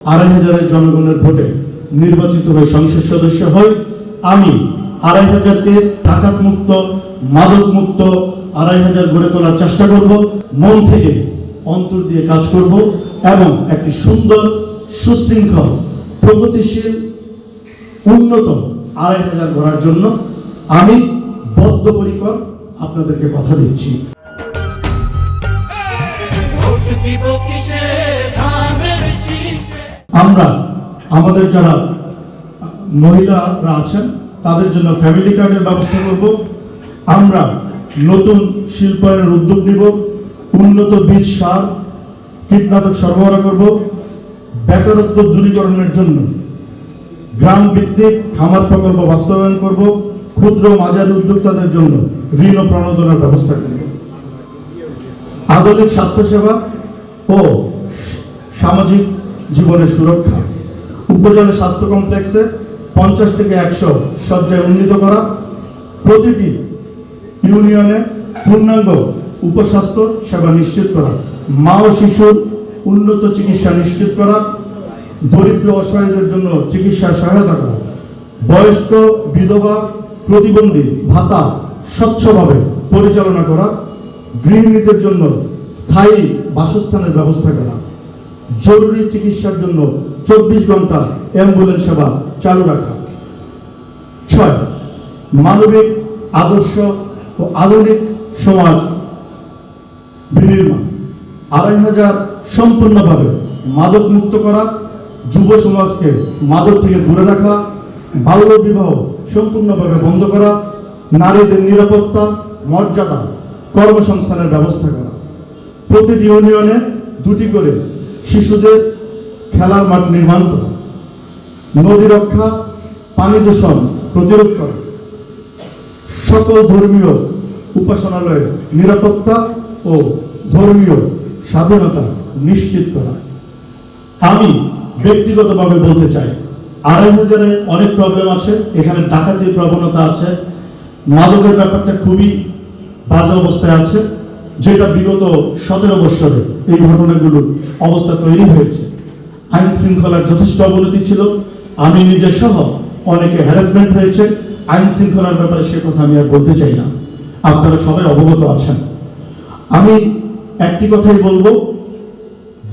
আড়াই হাজারের জনগণের ভোটে নির্বাচিত হয়ে সংসদ সদস্য হই আমি আড়াই হাজারকে ডাকাত মুক্ত মাদক মুক্ত আড়াই হাজার গড়ে তোলার চেষ্টা করব, মন থেকে অন্তর দিয়ে কাজ করব এবং একটি সুন্দর, সুশৃঙ্খল, প্রগতিশীল, উন্নত আড়াই হাজার গড়ার জন্য আমি বদ্ধপরিকর আপনাদেরকে কথা দিচ্ছি। দিব কিসে ধানের শীষে আমরা, আমাদের যারা মহিলারা আছেন, তাদের জন্য ফ্যামিলি কার্ডের ব্যবস্থা করব। আমরা নতুন শিল্পায়নের উদ্যোগ নিব, উন্নত বীজ সার, কীটনাশক সরবরাহ করব, বেকারত্ব দূরীকরণের জন্য। গ্রাম ভিত্তিক খামার প্রকল্প বাস্তবায়ন করব, ক্ষুদ্র মাঝারি উদ্যোক্তাদের জন্য ঋণ ও প্রণোদনার ব্যবস্থা করব। আধুনিক স্বাস্থ্যসেবা ও সামাজিক জীবনের সুরক্ষা। উপজেলা স্বাস্থ্য কমপ্লেক্সে পঞ্চাশ থেকে একশো শয্যায় উন্নীত করা। প্রতিটি ইউনিয়নে পূর্ণাঙ্গ উপস্বাস্থ্য সেবা নিশ্চিত করা। মা ও শিশুর উন্নত চিকিৎসা নিশ্চিত করা। দরিদ্র অসহায়দের জন্য চিকিৎসা সহায়তা করা। বয়স্ক বিধবা প্রতিবন্ধী ভাতা স্বচ্ছভাবে পরিচালনা করা। গৃহিণীদের জন্য স্থায়ী বাসস্থানের ব্যবস্থা করা। জরুরি চিকিৎসার জন্য চব্বিশ ঘণ্টা অ্যাম্বুলেন্স সেবা চালু রাখা। ছয়, মানবিক, আদর্শ ও আধুনিক সমাজ বিনির্মাণ। আড়াই হাজার সম্পূর্ণভাবে মাদক মুক্ত করা, যুব সমাজকে মাদক থেকে দূরে রাখা, বাল্য বিবাহ সম্পূর্ণভাবে বন্ধ করা, নারীদের নিরাপত্তা, মর্যাদা, কর্মসংস্থানের ব্যবস্থা করা। প্রতিটি ইউনিয়নে দুটি করে শিশুদের খেলার মাঠ নির্মাণ করা, নদী রক্ষা, পানি দূষণ প্রতিরোধ করা, সকল ধর্মীয় উপাসনালয়ের নিরাপত্তা ও ধর্মীয় স্বাধীনতা নিশ্চিত করা। আমি ব্যক্তিগতভাবে বলতে চাই, আড়াই হাজারে অনেক প্রবলেম আছে, এখানে ডাকাতির প্রবণতা আছে মাদকের ব্যাপারটা খুবই বাজে অবস্থায় আছে। যেটা বিগত সতেরো বৎসরে এই ঘটনাগুলোর অবস্থা তৈরি হয়েছে। আইন শৃঙ্খলার যথেষ্ট অবনতি ছিল। আমি নিজে সহ অনেকে হ্যারাসমেন্ট হয়েছে। আইন শৃঙ্খলার ব্যাপারে সে কথা আমি আর বলতে চাই না। আপনারা সবাই অবগত আছেন। আমি একটি কথাই বলব,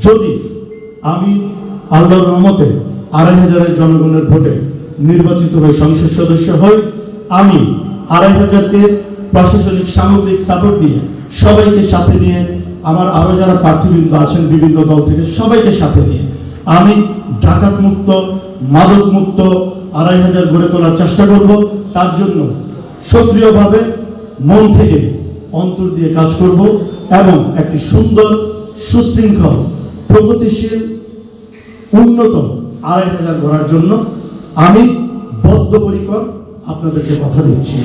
যদি আমি আল্লাহর রহমতে আড়াই হাজারের জনগণের ভোটে নির্বাচিত হয়ে সংসদ সদস্য হই, আমি আড়াই হাজারকে প্রশাসনিক সামগ্রিক সাপোর্ট দিয়ে সবাইকে সাথে নিয়ে আমার আরও যারা প্রার্থীবৃন্দ আছেন বিভিন্ন দল থেকে সবাইকে সাথে নিয়ে আমি ডাকাত মুক্ত, মাদক মুক্ত আড়াই হাজার গড়ে তোলার চেষ্টা করব। তার জন্য সক্রিয়ভাবে মন থেকে অন্তর দিয়ে কাজ করব এবং একটি সুন্দর, সুশৃঙ্খল, প্রগতিশীল, উন্নত আড়াই হাজার গড়ার জন্য আমি বদ্ধপরিকর আপনাদেরকে কথা দিচ্ছি।